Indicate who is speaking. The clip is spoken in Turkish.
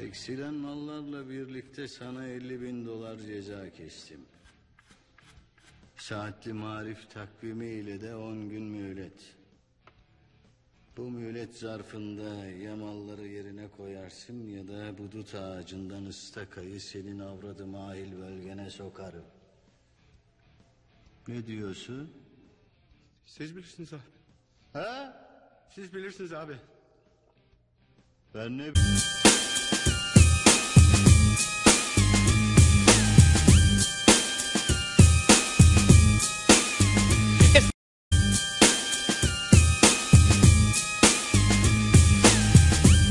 Speaker 1: Eksilen mallarla birlikte sana 50 bin dolar ceza kestim. Saatli marif takvimiyle de 10 gün mühlet. Bu mühlet zarfında ya malları yerine koyarsın ya da budut ağacından ıstakayı senin avradı mahil bölgene sokarım. Ne diyorsun?
Speaker 2: Siz bilirsiniz abi.
Speaker 1: Ha?
Speaker 2: Siz bilirsiniz abi.
Speaker 1: Ben ne...